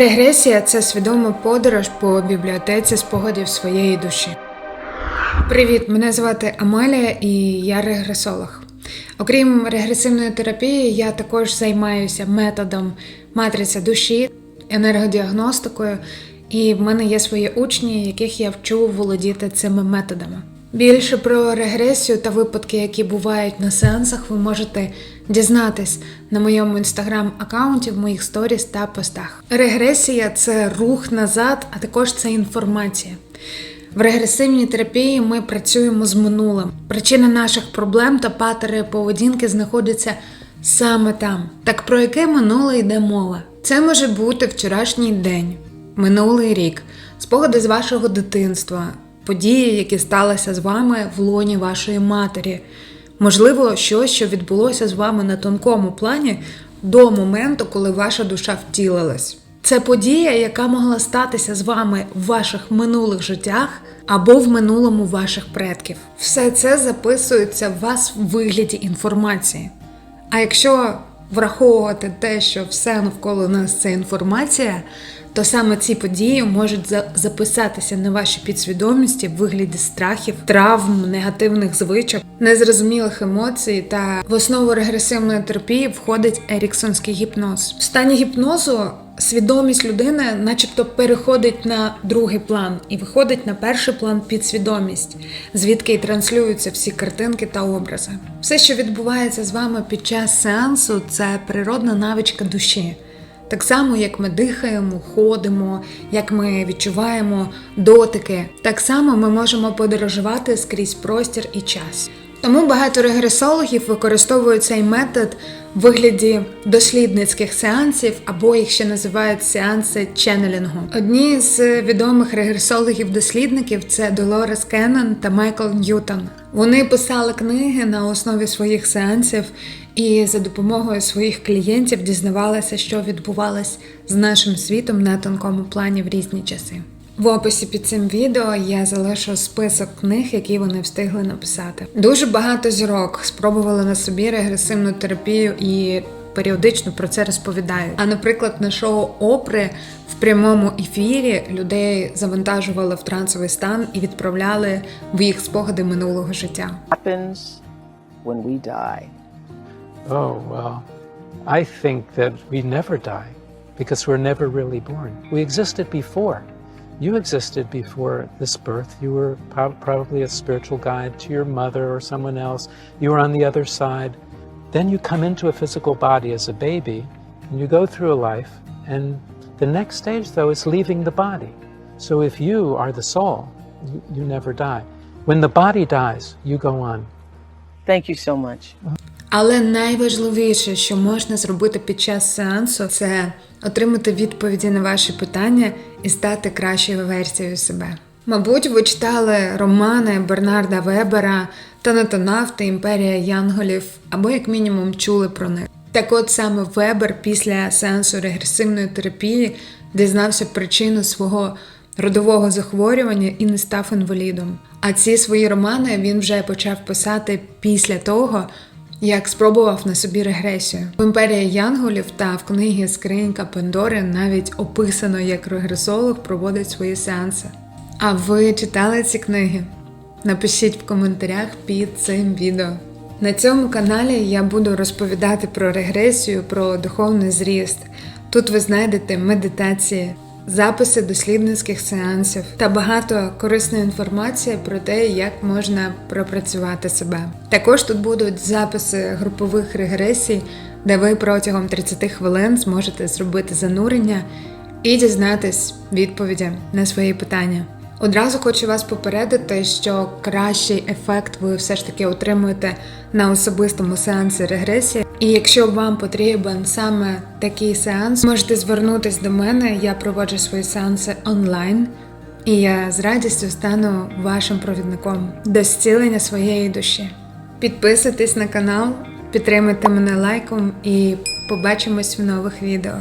Регресія це свідома подорож по бібліотеці спогадів своєї душі. Привіт, мене звати Амалія і я регресолог. Окрім регресивної терапії, я також займаюся методом матриця душі, енергодіагностикою, і в мене є свої учні, яких я вчу володіти цими методами. Більше про регресію та випадки, які бувають на сеансах, ви можете дізнатись на моєму інстаграм-аккаунті, в моїх сторіс та постах. Регресія це рух назад, а також це інформація. В регресивній терапії ми працюємо з минулим. Причини наших проблем та патери поведінки знаходяться саме там. Так про яке минуле йде мова? Це може бути вчорашній день, минулий рік, спогади з вашого дитинства, події, які сталися з вами в лоні вашої матері. Можливо, щось, що відбулося з вами на тонкому плані до моменту, коли ваша душа втілилась. Це подія, яка могла статися з вами в ваших минулих життях або в минулому ваших предків. Все це записується в вас в вигляді інформації. А якщо враховувати те, що все навколо нас це інформація, то саме ці події можуть записатися на вашій підсвідомості в вигляді страхів, травм, негативних звичок, незрозумілих емоцій. Та в основу регресивної терапії входить еріксонський гіпноз. В стані гіпнозу свідомість людини, начебто, переходить на другий план і виходить на перший план підсвідомість, звідки й транслюються всі картинки та образи. Все, що відбувається з вами під час сеансу, це природна навичка душі. Так само, як ми дихаємо, ходимо, як ми відчуваємо дотики, так само ми можемо подорожувати скрізь простір і час. Тому багато регресологів використовують цей метод в вигляді дослідницьких сеансів, або їх ще називають сеанси ченнелінгу. Одні з відомих регресологів-дослідників це Долорес Кеннон та Майкл Ньютон. Вони писали книги на основі своїх сеансів і за допомогою своїх клієнтів дізнавалися, що відбувалось з нашим світом на тонкому плані в різні часи. В описі під цим відео я залишу список книг, які вони встигли написати. Дуже багато зірок спробували на собі регресивну терапію і періодично про це розповідають. А наприклад, на шоу Опри в прямому ефірі людей завантажували в трансовий стан і відправляли в їх спогади минулого життя. happens when we die. Oh, well, I think that we never die because we're never really born. We existed before. You existed before this birth. You were prob- probably a spiritual guide to your mother or someone else. You were on the other side. Then you come into a physical body as a baby and you go through a life. And the next stage, though, is leaving the body. So if you are the soul, you, you never die. When the body dies, you go on. Thank you so much. Mm-hmm. Але найважливіше, що можна зробити під час сеансу, це отримати відповіді на ваші питання і стати кращою версією себе. Мабуть, ви читали романи Бернарда Вебера «Танатонавти. Імперія Янголів або як мінімум чули про них. Так от саме Вебер після сеансу регресивної терапії дізнався причину свого родового захворювання і не став інвалідом. А ці свої романи він вже почав писати після того, як спробував на собі регресію. В імперії Янголів та в книгі Скринька Пандори навіть описано, як регресолог проводить свої сеанси. А ви читали ці книги? Напишіть в коментарях під цим відео. На цьому каналі я буду розповідати про регресію, про духовний зріст. Тут ви знайдете медитації, записи дослідницьких сеансів та багато корисної інформації про те, як можна пропрацювати себе. Також тут будуть записи групових регресій, де ви протягом 30 хвилин зможете зробити занурення і дізнатись відповіді на свої питання. Одразу хочу вас попередити, що кращий ефект ви все ж таки отримуєте на особистому сеансі регресії. І якщо вам потрібен саме такий сеанс, можете звернутися до мене. Я проводжу свої сеанси онлайн, і я з радістю стану вашим провідником до зцілення своєї душі. Підписуйтесь на канал, підтримуйте мене лайком і побачимось в нових відео.